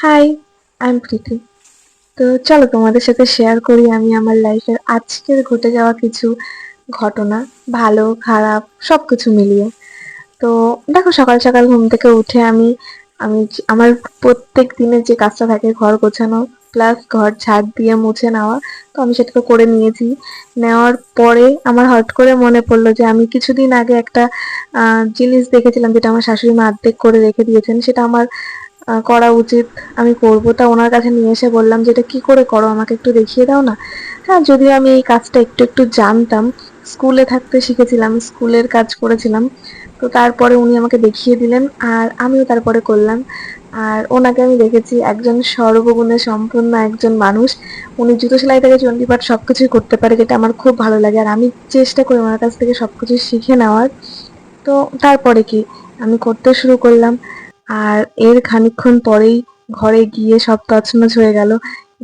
Hi I am প্রীতি তো চলো তোমাদের সাথে শেয়ার করি আমি আমার লাইফের আজকের ঘটে যাওয়া কিছু ঘটনা, ভালো, খারাপ সব কিছু মিলিয়ে। তো দেখো, সকাল সকাল ঘুম থেকে উঠে আমি আমি আমার প্রত্যেক দিনের যে কাজটা থাকে, ঘর গোছানো প্লাস ঘর ঝাড় দিয়ে মুছে নেওয়া, তো আমি সেটাকে করে নিয়েছি। নেওয়ার পরে আমার হট করে মনে পড়ল যে আমি কিছুদিন আগে একটা জিনিস দেখেছিলাম, যেটা আমার শাশুড়ি মা অর্ধেক করে রেখে দিয়েছেন, সেটা আমার করা উচিত। আমি করব তা ওনার কাছে নিয়ে এসে বললাম যে, এটা কি করে করো? আমাকে একটু দেখিয়ে দাও না? হ্যাঁ যদিও আমি এই কাজটা একটু একটু জানতাম, স্কুলে থাকতে শিখেছিলাম, স্কুলের কাজ করেছিলাম। তো তারপরে উনি আমাকে দেখিয়ে দিলেন আর আমিও তারপরে করলাম। আর ওনাকে আমি দেখেছি একজন সর্বগুণে সম্পন্ন একজন মানুষ। উনি জুতো সেলাই থেকে চণ্ডীপাঠ সব কিছুই করতে পারে, যেটা আমার খুব ভালো লাগে। আর আমি চেষ্টা করি ওনার কাছ থেকে সব কিছু শিখে নেওয়ার। তো তারপরে কি? আমি করতে শুরু করলাম। আর এর খানিক্ষণ পরেই ঘরে গিয়ে সব তছনছ হয়ে গেল।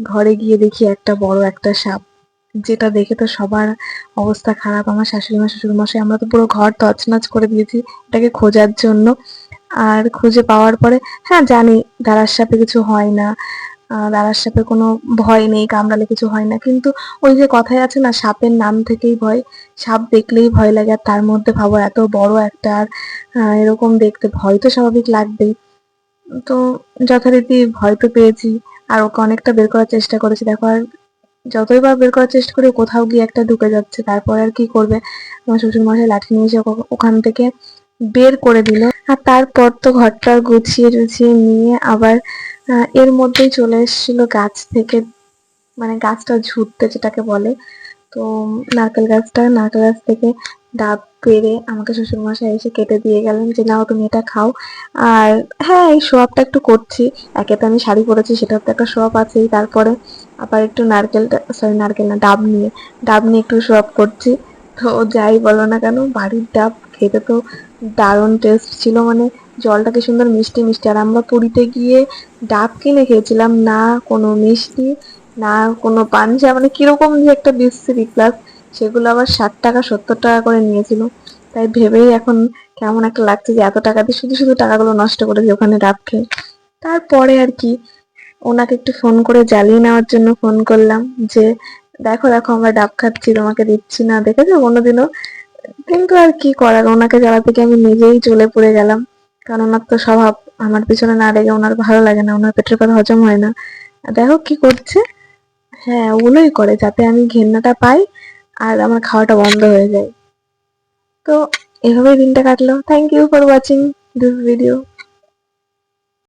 ঘরে গিয়ে দেখি একটা বড় একটা সাপ। যেটা দেখে তো সবার অবস্থা খারাপ। আমার শাশুড়ি মা, শ্বশুর মশাই, আমরা তো পুরো ঘর তছনছ করে দিয়েছি এটাকে খোঁজার জন্য। আর খুঁজে পাওয়ার পরে হ্যাঁ জানি দাঁড়ার সাপে কিছু হয় না। দাঁড়ার সাপে কোনো ভয় নেই, কামড়ালে কিছু হয় না। কিন্তু ওই যে কথাই আছে না, সাপের নাম থেকেই ভয়। সাপ দেখলেই ভয় লাগে, আর তার মধ্যে ভাবো, এত বড় একটা আর এরকম দেখতে ভয় তো স্বাভাবিক লাগবেই। তো যথারীতি ভয় তো পেয়েছি, আর ওকে অনেকটা বের করার চেষ্টা করেছি। দেখো, আর যতই বার বের করার চেষ্টা করি কোথাও গিয়ে একটা ঢুকে যাচ্ছে। তারপর আর কি করবে? আমার শ্বশুর মশাই লাঠি নিয়ে এসে ওখান থেকে বের করে দিল। আর তারপর তো ঘরটা গুছিয়ে টুছিয়ে নিয়ে আবার এর মধ্যেই চলে এসেছিল গাছ থেকে মানে গাছটা ঝুরতে যেটাকে বলে। তো নারকেল গাছটা, নারকেল গাছ থেকে ডাব পেরে আমাকে শ্বশুর মশাই এসে কেটে দিয়ে গেলেন যে, নাও তুমি এটা খাও। আর হ্যাঁ এই আপটা একটু করছি। একে তো আমি শাড়ি পরেছি, সেটার তো একটা আপ আছেই। তারপরে আবার একটু নারকেলটা সরি নারকেল না, ডাব নিয়ে ডাব নিয়ে একটু আপ করছি। তো যাই বলো না কেন, বাড়ির ডাব খেতে তো দারুণ টেস্ট ছিল মানে জলটা কি সুন্দর মিষ্টি মিষ্টি। আর আমরা পুরীতে গিয়ে ডাব কিনে খেয়েছিলাম, না কোনো মিষ্টি, না কোনো পাঞ্জা মানে কীরকম যে একটা বিশ্রী প্লাস সেগুলো আবার ষাট টাকা, সত্তর টাকা করে নিয়েছিল। তাই ভেবেই এখন কেমন একটা লাগছে যে এত টাকা দিয়ে শুধু শুধু টাকাগুলো নষ্ট করেছি ওখানে ডাব খেয়ে। তারপরে আর কি, ওনাকে একটু ফোন করে জ্বালিয়ে নেওয়ার জন্য ফোন করলাম যে দেখো দেখো আমরা ডাব খাচ্ছি, তোমাকে দিচ্ছি না, দেখেছ? কোনোদিনও কিন্তু আর কি করার? ওনাকে জ্বালাতে থেকে আমি নিজেই চলে পড়ে গেলাম। কারণ ওনার তো স্বভাব, আমার পিছনে না লেগে ওনার ভালো লাগে না, ওনার পেটের কথা হজম হয় না। দেখো কি করছে? হ্যাঁ ওগুলোই করে যাতে আমি ঘেন্নাটা পাই আর আমার খাওয়াটা বন্ধ হয়ে যায়। তো এভাবেই দিনটা কাটলো। Thank you for watching this video